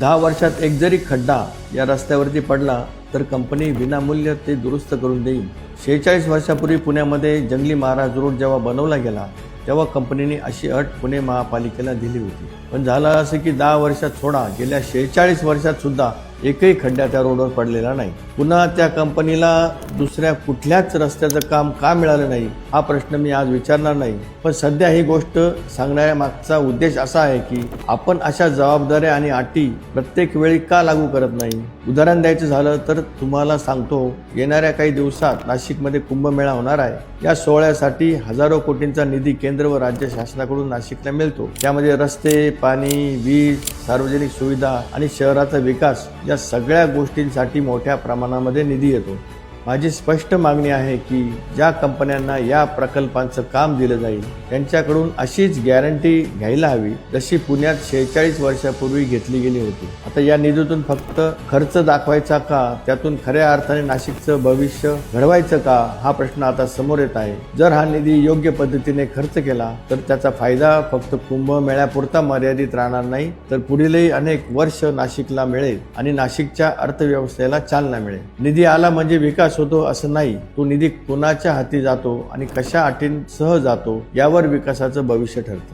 दहा वर्षात एक जरी खड्डा या रस्त्यावरती पडला तर कंपनी विनामूल्य ते दुरुस्त करून देईल. शेहेचाळीस वर्षापूर्वी पुण्यामध्ये जंगली महाराज रोड जेव्हा बनवला गेला तेव्हा कंपनीने अशी अट पुणे महापालिकेला दिली होती. पण झालं असं की दहा वर्षात सोडा. गेल्या शेहेचाळीस वर्षात सुद्धा एकही खड्डा त्या रोडवर पडलेला नाही. पुन्हा त्या कंपनीला दुसऱ्या कुठल्याच रस्त्याचं काम का मिळालं नाही हा प्रश्न मी आज विचारणार नाही. पण सध्या ही गोष्ट सांगण्याच्या मागचा उद्देश असा आहे की आपण अशा जबाबदाऱ्या आणि अटी प्रत्येक वेळी का लागू करत नाही? उदाहरण द्यायचं झालं तर तुम्हाला सांगतो येणाऱ्या काही दिवसात नाशिकमध्ये कुंभमेळा होणार आहे. या सोहळ्यासाठी हजारो कोटींचा निधी केंद्र केंद्र व राज्य शासनाकडून नाशिकला मिळतो. त्यामध्ये रस्ते पाणी वीज सार्वजनिक सुविधा आणि शहराचा विकास या सगळ्या गोष्टींसाठी मोठ्या प्रमाणामध्ये निधी येतो. माझी स्पष्ट मागणी आहे की ज्या कंपन्यांना या प्रकल्पांचं काम दिलं जाईल त्यांच्याकडून अशीच गॅरंटी घ्यायला हवी जशी पुण्यात शेहेचाळीस वर्षापूर्वी घेतली गेली होती. आता या निधीतून फक्त खर्च दाखवायचा का त्यातून खऱ्या अर्थाने नाशिकचं भविष्य घडवायचं का हा प्रश्न आता समोर येत आहे. जर हा निधी योग्य पद्धतीने खर्च केला तर त्याचा फायदा फक्त कुंभमेळ्यापुरता मर्यादित राहणार नाही तर पुढीलही अनेक वर्ष नाशिकला मिळेल आणि नाशिकच्या अर्थव्यवस्थेला चालना मिळेल. निधी आला म्हणजे विकास विकास होतो असं नाही. तो निधी कोणाच्या हाती जातो आणि कशा अटींसह जातो यावर विकासाचं भविष्य ठरतं.